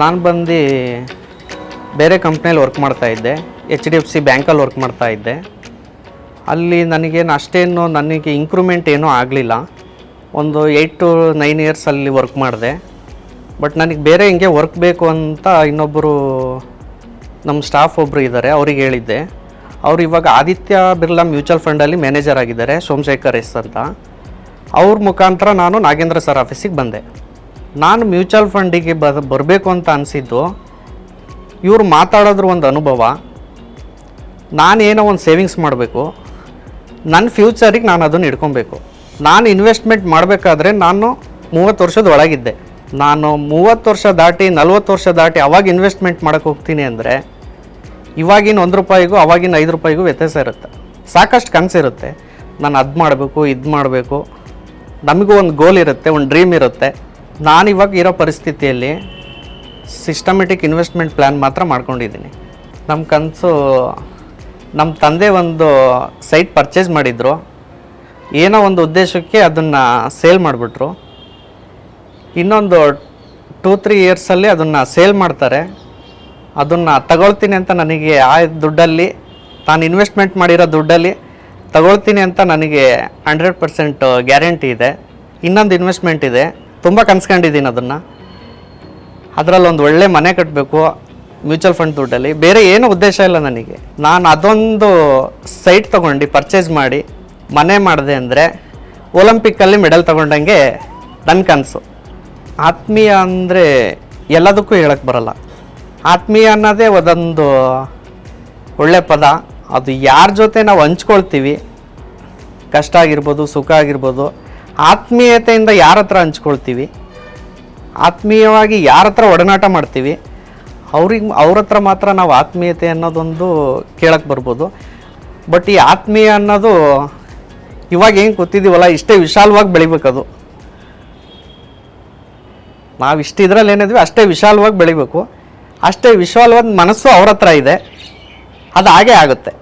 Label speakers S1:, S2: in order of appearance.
S1: ನಾನು ಬಂದು ಬೇರೆ ಕಂಪ್ನಿಯಲ್ಲಿ ವರ್ಕ್ ಮಾಡ್ತಾ ಇದ್ದೆ ಎಚ್ ಡಿ ಎಫ್ ಸಿ ಬ್ಯಾಂಕಲ್ಲಿ ವರ್ಕ್ ಮಾಡ್ತಾ ಇದ್ದೆ. ಅಲ್ಲಿ ನನಗೇನು ಅಷ್ಟೇನು ನನಗೆ ಇಂಪ್ರೂವ್ಮೆಂಟ್ ಏನೂ ಆಗಲಿಲ್ಲ. ಒಂದು ಏಯ್ಟ್ ಟು ನೈನ್ ಇಯರ್ಸ್ ಅಲ್ಲಿ ವರ್ಕ್ ಮಾಡಿದೆ. ಬಟ್ ನನಗೆ ಬೇರೆ ಹಿಂಗೆ ವರ್ಕ್ ಬೇಕು ಅಂತ ಇನ್ನೊಬ್ಬರು ನಮ್ಮ ಸ್ಟಾಫ್ ಒಬ್ಬರು ಇದ್ದಾರೆ ಅವ್ರಿಗೆ ಹೇಳಿದ್ದೆ. ಅವರು ಇವಾಗ ಆದಿತ್ಯ ಬಿರ್ಲಾ ಮ್ಯೂಚುವಲ್ ಫಂಡಲ್ಲಿ ಮ್ಯಾನೇಜರ್ ಆಗಿದ್ದಾರೆ, ಸೋಮಶೇಖರ್ ಎಸ್ ಅಂತ. ಅವ್ರ ಮುಖಾಂತರ ನಾನು ನಾಗೇಂದ್ರ ಸರ್ ಆಫೀಸಿಗೆ ಬಂದೆ. ನಾನು ಮ್ಯೂಚುವಲ್ ಫಂಡಿಗೆ ಬ, ಬರಬೇಕು ಅಂತ ಅನಿಸಿದ್ದು, ಇವ್ರು ಮಾತಾಡೋದ್ರ ಒಂದು ಅನುಭವ. ನಾನೇನೋ ಒಂದು ಸೇವಿಂಗ್ಸ್ ಮಾಡಬೇಕು. ನನ್ನ ಫ್ಯೂಚರಿಗೆ ನಾನು ಅದನ್ನು ಇಟ್ಕೊಬೇಕು ನಾನು ಇನ್ವೆಸ್ಟ್ಮೆಂಟ್ ಮಾಡಬೇಕಾದ್ರೆ ನಾನು ಮೂವತ್ತು ವರ್ಷದ ಒಳಗಿದ್ದೆ. ನಾನು ಮೂವತ್ತು ವರ್ಷ ದಾಟಿ, ನಲ್ವತ್ತು ವರ್ಷ ದಾಟಿ ಅವಾಗ ಇನ್ವೆಸ್ಟ್ಮೆಂಟ್ ಮಾಡೋಕ್ಕೆ ಹೋಗ್ತೀನಿ ಅಂದರೆ, ಇವಾಗಿನ ಒಂದು ರೂಪಾಯಿಗೂ, ಅವಾಗಿನ ಐದು ರೂಪಾಯಿಗೂ ವ್ಯತ್ಯಾಸ ಇರುತ್ತೆ. ಸಾಕಷ್ಟು ಕನಸಿರುತ್ತೆ ನಾನು ಅದು ಮಾಡಬೇಕು, ಇದು ಮಾಡಬೇಕು. ನಮಗೂ ಒಂದು ಗೋಲ್ ಇರುತ್ತೆ, ಒಂದು ಡ್ರೀಮ್ ಇರುತ್ತೆ. ನಾನು ಇವಾಗ ಇರೋ ಪರಿಸ್ಥಿತಿಯಲ್ಲಿ ಸಿಸ್ಟಮೆಟಿಕ್ ಇನ್ವೆಸ್ಟ್ಮೆಂಟ್ ಪ್ಲ್ಯಾನ್ ಮಾತ್ರ ಮಾಡ್ಕೊಂಡಿದ್ದೀನಿ. ನಮ್ಮ ಕನಸು ನಮ್ಮ ತಂದೆ ಒಂದು ಸೈಟ್ ಪರ್ಚೇಸ್ ಮಾಡಿದರು. ಏನೋ ಒಂದು ಉದ್ದೇಶಕ್ಕೆ ಅದನ್ನು ಸೇಲ್ ಮಾಡಿಬಿಟ್ರು. ಇನ್ನೊಂದು ಟೂ ತ್ರೀ ಇಯರ್ಸಲ್ಲಿ ಅದನ್ನು ಸೇಲ್ ಮಾಡ್ತಾರೆ. ಅದನ್ನು ತಗೊಳ್ತೀನಿ ಅಂತ ನನಗೆ ಆ ದುಡ್ಡಲ್ಲಿ ನಾನು ಇನ್ವೆಸ್ಟ್ಮೆಂಟ್ ಮಾಡಿರೋ ದುಡ್ಡಲ್ಲಿ ತಗೊಳ್ತೀನಿ ಅಂತ ನನಗೆ ಹಂಡ್ರೆಡ್ ಪರ್ಸೆಂಟ್ ಗ್ಯಾರಂಟಿ ಇದೆ. ಇನ್ನೊಂದು ಇನ್ವೆಸ್ಟ್ಮೆಂಟ್ ಇದೆ. ತುಂಬ ಕನ್ಸ್ಕೊಂಡಿದ್ದೀನಿ ಅದನ್ನು. ಅದರಲ್ಲಿ ಒಂದು ಒಳ್ಳೆ ಮನೆ ಕಟ್ಟಬೇಕು ಮ್ಯೂಚುವಲ್ ಫಂಡ್ ದುಡ್ಡಲ್ಲಿ. ಬೇರೆ ಏನೂ ಉದ್ದೇಶ ಇಲ್ಲ ನನಗೆ. ನಾನು ಅದೊಂದು ಸೈಟ್ ತೊಗೊಂಡು ಪರ್ಚೇಸ್ ಮಾಡಿ ಮನೆ ಮಾಡಿದೆ ಅಂದರೆ ಒಲಂಪಿಕ್ಕಲ್ಲಿ ಮೆಡಲ್ ತೊಗೊಂಡಂಗೆ ನನ್ನ ಕನಸು. ಆತ್ಮೀಯ ಅಂದರೆ ಎಲ್ಲದಕ್ಕೂ ಹೇಳಕ್ಕೆ ಬರಲ್ಲ. ಆತ್ಮೀಯ ಅನ್ನೋದೇ ಒಂದೊಂದು ಒಳ್ಳೆ ಪದ. ಅದು ಯಾರ ಜೊತೆ ನಾವು ಹಂಚ್ಕೊಳ್ತೀವಿ, ಕಷ್ಟ ಆಗಿರ್ಬೋದು, ಸುಖ ಆಗಿರ್ಬೋದು ಆತ್ಮೀಯತೆಯಿಂದ ಯಾರ ಹತ್ರ ಹಂಚ್ಕೊಳ್ತೀವಿ? ಆತ್ಮೀಯವಾಗಿ ಯಾರ ಹತ್ರ ಒಡನಾಟ ಮಾಡ್ತೀವಿ? ಅವ್ರಿಗೆ, ಅವ್ರ ಹತ್ರ ಮಾತ್ರ ನಾವು ಆತ್ಮೀಯತೆ ಅನ್ನೋದೊಂದು ಕೇಳಕ್ಕೆ ಬರ್ಬೋದು. ಬಟ್ ಈ ಆತ್ಮೀಯ ಅನ್ನೋದು ಇವಾಗ ಏನು ಗೊತ್ತಿದ್ದೀವಲ್ಲ, ಇಷ್ಟೇ ವಿಶಾಲವಾಗಿ ಬೆಳಿಬೇಕದು. ನಾವು ಇಷ್ಟು ಇದರಲ್ಲಿ ಏನಿದ್ವಿ, ಅಷ್ಟೇ ವಿಶಾಲವಾಗಿ ಬೆಳಿಬೇಕು. ಅಷ್ಟೇ ವಿಶಾಲವಾದ ಮನಸ್ಸು ಅವ್ರ ಹತ್ರ ಇದೆ. ಅದು ಹಾಗೇ ಆಗುತ್ತೆ.